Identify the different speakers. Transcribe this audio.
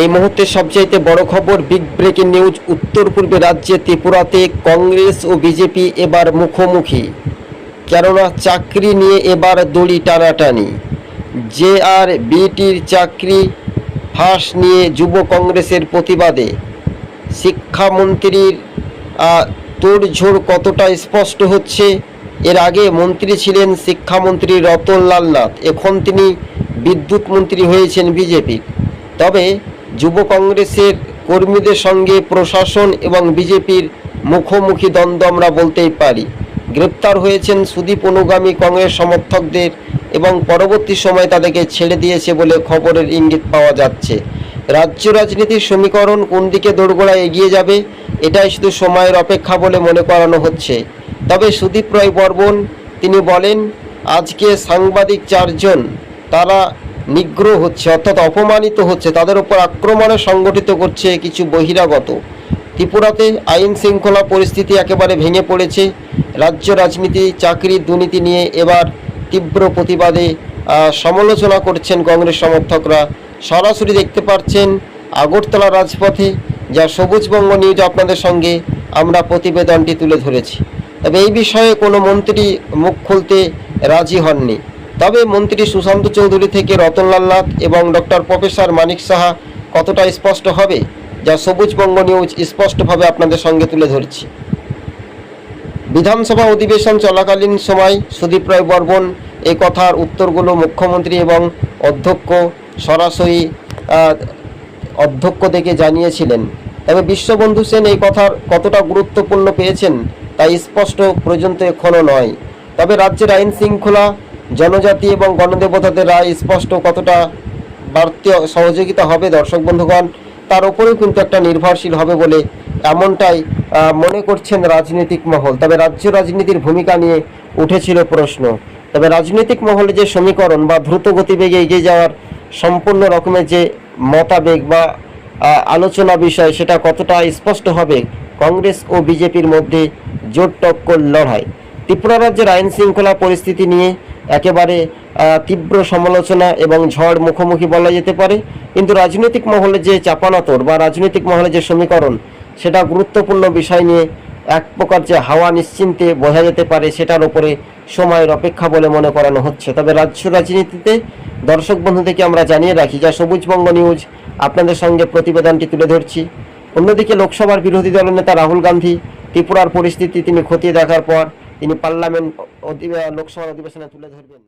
Speaker 1: এই মুহূর্তে সবচাইতে বড় খবর বিগ ব্রেকিং নিউজ উত্তর পূর্বে রাজ্যে ত্রিপুরাতে কংগ্রেস ও বিজেপি এবার মুখোমুখি। কেননা চাকরি নিয়ে এবার দড়ি টানাটানি। জে আর বিটির চাকরি ফাঁস নিয়ে যুব কংগ্রেসের প্রতিবাদে। শিক্ষামন্ত্রীর তোড়ঝোড় কতটা স্পষ্ট হচ্ছে এর আগে মন্ত্রী ছিলেন শিক্ষামন্ত্রী রতনলাল নাথ, এখন তিনি বিদ্যুৎ মন্ত্রী হয়েছেন বিজেপির তবে যুব কংগ্রেসের কর্মীদের সঙ্গে প্রশাসন এবং বিজেপির মুখোমুখি দ্বন্দ্ব আমরা বলতেই পারি। গ্রেপ্তার হয়েছেন সুদীপ অনুগামী কংগ্রেস সমর্থকদের এবং পরবর্তী সময় তাদেরকে ছেড়ে দিয়েছে বলে খবরের ইঙ্গিত পাওয়া যাচ্ছে। রাজ্য রাজনীতির সমীকরণ কোন দিকে দোরগোড়া এগিয়ে যাবে এটাই শুধু সময়ের অপেক্ষা বলে মনে করানো হচ্ছে। তবে সুদীপ রায় বর্মন, তিনি বলেন, আজকে সাংবাদিক চারজন, তারা নিগ্রহ হচ্ছে, অর্থাৎ অপমানিত হচ্ছে, তাদের উপর আক্রমণে সংগঠিত করছে কিছু বহিরাগত। ত্রিপুরাতে আইন শৃঙ্খলা পরিস্থিতি একেবারে ভেঙে পড়েছে, রাজ্য রাজনীতি, চাকরি, দুর্নীতি নিয়ে এবার তীব্র প্রতিবাদে সমালোচনা করছেন কংগ্রেস সমর্থকরা। সরাসরি দেখতে পাচ্ছেন আগরতলা রাজপথে যা সবুজবঙ্গ নিউজ আপনাদের সঙ্গে আমরা প্রতিবেদনটি তুলে ধরেছি। তবে এই বিষয়ে কোনো মন্ত্রী মুখ খুলতে রাজি হননি। তবে মন্ত্রী সুশান্ত চৌধুরী থেকে রতনলাল নাথ এবং ডক্টর প্রফেসর মানিক সাহা কতটা স্পষ্ট হবে, যা সবুজবঙ্গ নিউজ স্পষ্টভাবে আপনাদের সঙ্গে তুলে ধরছি। বিধানসভা অধিবেশন চলাকালীন সময় সুদীপ রায় বর্মন এই কথার উত্তরগুলো মুখ্যমন্ত্রী এবং অধ্যক্ষ সরাসরি অধ্যক্ষ থেকে জানিয়েছিলেন। তবে বিশ্ববন্ধু সেন এই কথার কতটা গুরুত্বপূর্ণ পেয়েছেন তা স্পষ্ট পর্যন্ত এখনও নয়। তবে রাজ্যের আইন শৃঙ্খলা, জনজাতি এবং গণদেবতাদের রায় স্পষ্ট কতটা বাড়তি সহযোগিতা হবে দর্শক বন্ধুগণ, তার উপরেও কিন্তু একটা নির্ভরশীল হবে বলে এমনটাই মনে করছেন রাজনৈতিক মহল। তবে রাজ্য রাজনীতির ভূমিকা নিয়ে উঠেছিল প্রশ্ন। তবে রাজনৈতিক মহলে যে সমীকরণ বা দ্রুত গতিবেগে এগিয়ে যাওয়ার সম্পূর্ণ রকমের যে মতাবেগ বা আলোচনা বিষয় সেটা কতটা স্পষ্ট হবে? কংগ্রেস ও বিজেপির মধ্যে জোট টক্কর লড়াই। ত্রিপুরা রাজ্যের আইন শৃঙ্খলা পরিস্থিতি নিয়ে একেবারে তীব্র সমালোচনা এবং ঝড় মুখোমুখি বলা যেতে পারে। কিন্তু রাজনৈতিক মহলে যে চাপানাতর বা রাজনৈতিক মহলে যে সমীকরণ, সেটা গুরুত্বপূর্ণ বিষয় নিয়ে এক প্রকার যে হাওয়া নিশ্চিন্তে বোঝা যেতে পারে, সেটার উপরে সময়ের অপেক্ষা বলে মনে করানো হচ্ছে। তবে রাজ্য রাজনীতিতে দর্শক বন্ধু থেকে আমরা জানিয়ে রাখি, যা সবুজবঙ্গ নিউজ আপনাদের সঙ্গে প্রতিবেদনটি তুলে ধরছি। অন্যদিকে লোকসভার বিরোধী দলনেতা রাহুল গান্ধী ত্রিপুরার পরিস্থিতি তিনি খতিয়ে দেখার পর তিনি পার্লামেন্ট লোকসভা লোকসভার অধিবেশনে তুলে ধরবেন।